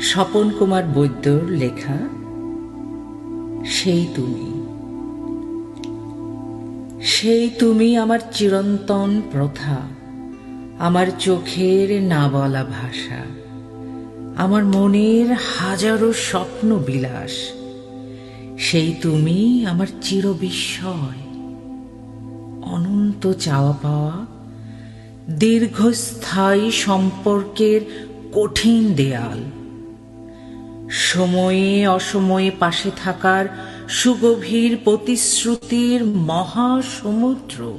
স্বপন কুমার বৈদ্যর লেখা সেই তুমি। সেই তুমি আমার চিরন্তন প্রথা, আমার চোখের না বলা ভাষা, আমার মনের হাজারো স্বপ্ন বিলাস। সেই তুমি আমার চির বিস্ময় অনন্ত চাওয়া পাওয়া, দীর্ঘস্থায়ী সম্পর্কের কঠিন দেয়াল। সময়ে অসময়ে পাশে থাকার সুগভীর প্রতিশ্রুতির মহাসমুদ্র।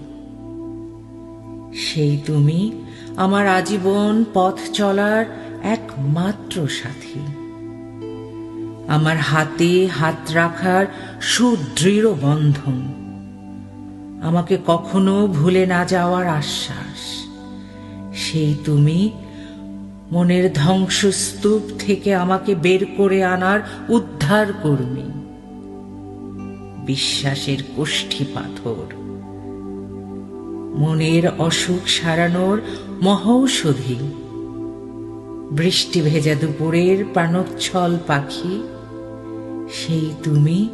সেই তুমি আমার আজীবন পথ চলার একমাত্র সাথী। আমার হাতে হাত রাখার সুদৃঢ় বন্ধন। আমাকে কখনো ভুলে না যাওয়ার আশ্বাস। সেই তুমি মনের ধ্বংসস্তূপ থেকে আমাকে বের করে আনার উদ্ধার কর্মী। বিশ্বাসের কোষ্ঠী পাথর। মনের অসুখ সারানোর মহৌষধি। বৃষ্টি ভেজা দুপুরের প্রাণোচ্ছল পাখি। সেই তুমি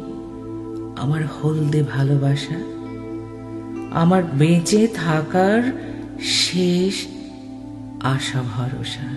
আমার হলদে ভালোবাসা। আমার বেঁচে থাকার শেষ আশা ভরসা